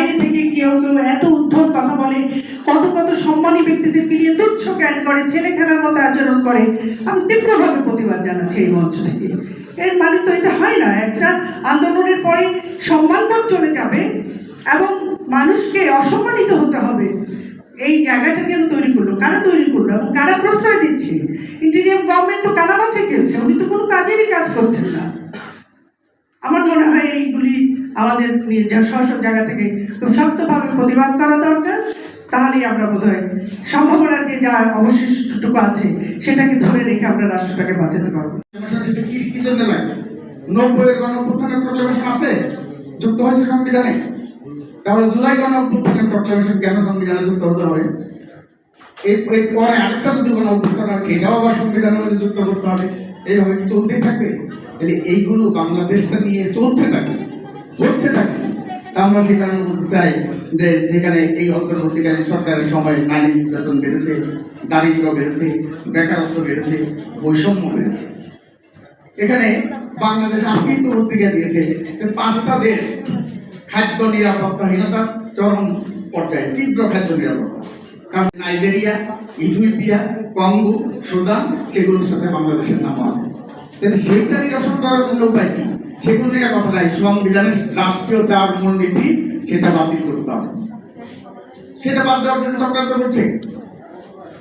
বাইরে থেকে কেউ কেউ এত উদ্ধত কথা বলে, কত কত সম্মানী ব্যক্তিদের নিয়ে তুচ্ছ জ্ঞান করে ছেলে খেলার মতো আচরণ করে। আমি তীব্রভাবে প্রতিবাদ জানাচ্ছি এই মঞ্চ থেকে। এর মানে তো এটা হয় না, একটা আন্দোলনের পরে সম্মানবোধ চলে যাবে এবং মানুষকে অসম্মানিত হতে হবে। এই জায়গাটা কেন তৈরি করল? কারা তৈরি করল? এবং কারা প্রশ্রয় দিচ্ছে? ইন্টেরিয়াম গভর্নমেন্ট তো কারা মাছে খেলছে, উনি তো কোনো কাজেরই কাজ করছেন না। আমার মনে হয় এইগুলি আমাদের নিজের স্ব স্ব জায়গা থেকে খুব শক্তভাবে প্রতিবাদ করা দরকার, তাহলেই আমরা বোধ বোধহয় সম্ভাবনার যে যা অবশিষ্টটুকু আছে, সেটাকে ধরে রেখে আমরা রাষ্ট্রটাকে বাঁচাতে পারব। নব্বইয়ের গণঅভ্যুত্থানের প্রোক্লামেশন আছে? যুক্ত হয়েছে সংবিধানে? তাহলে জুলাই গণঅভ্যুত্থানের প্রোক্লামেশন কেন সংবিধানে যুক্ত হতে হবে? এই এর পরে আরেকটা যদি কোনো অভ্যুত্থান আছে এটাও আবার সংবিধানের মধ্যে যুক্ত করতে হবে। এইভাবে চলতেই থাকবে? তাহলে এইগুলো বাংলাদেশটা নিয়ে চলছে নাকি? হচ্ছে তা আমরা সেখানে চাই যে যেখানে এই অন্তর্বর্তীকালীন সরকারের সময় নারী নির্যাতন বেড়েছে দারিদ্র বেড়েছে, বেকারত্ব বেড়েছে, বৈষম্য বেড়েছে। এখানে বাংলাদেশ আজকেই পত্রিকা দিয়েছে পাঁচটা দেশ খাদ্য নিরাপত্তাহীনতার চরম পর্যায়ে, তীব্র খাদ্য নিরাপত্তা। কারণ নাইজেরিয়া, ইথিওপিয়া, কঙ্গো, সুদান, সেগুলোর সাথে বাংলাদেশের নাম আছে। তাহলে সেইটা নিরসন করার জন্য উপায় কি? সেগুলো নিয়ে কথা নাই। সংবিধানের রাষ্ট্রীয় চার মূলনীতি সেটা বাতিল করতে হবে সেটা বাদ দেওয়ার জন্য চক্রান্ত করছে।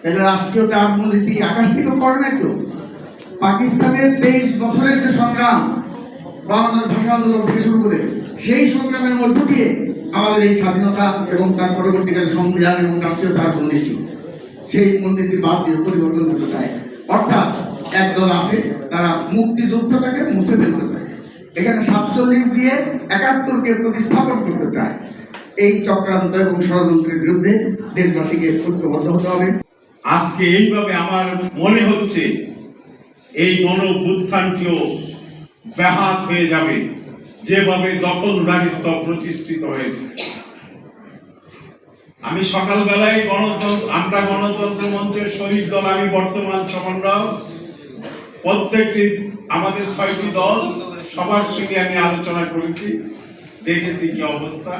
তাহলে রাষ্ট্রীয় চার মূলনীতি আকাশ থেকে করে নাই তো? পাকিস্তানের তেইশ বছরের যে সংগ্রাম, বাংলাদেশ ভাষা আন্দোলন থেকে শুরু করে, সেই সংগ্রামের মধ্য দিয়ে আমাদের এই স্বাধীনতা এবং তার পরবর্তীকালে সংবিধান এবং রাষ্ট্রীয় চার মূলনীতি সেই মূলনীতি বাদ দিয়ে পরিবর্তন করতে চায়। অর্থাৎ একদল আছে তারা মুক্তিযুদ্ধটাকে মুছে ফেলতে চায়। এখানে সাতচল্লিশ দিয়ে একাত্তরকে প্রতিস্থাপন করতে চায়। এই চক্রান্ত এবং ষড়যন্ত্রের বিরুদ্ধে দেশবাসীকে ঐক্যবদ্ধ হতে হবে। আজকে এইভাবে আমার মনে হচ্ছে, এই গণ ব্যাহাত হয়ে যাবে, যেভাবে দখলদারিত্ব প্রতিষ্ঠিত হয়েছে। আমি সকালবেলায় গণতন্ত্র, আমরা গণতন্ত্র মঞ্চের শহীদ দল, আমি বর্তমান সমন্বয় প্রত্যেকটি আমাদের ছয়টি দল সবার সঙ্গে আমি আলোচনা করেছি দেখেছি কি অবস্থা।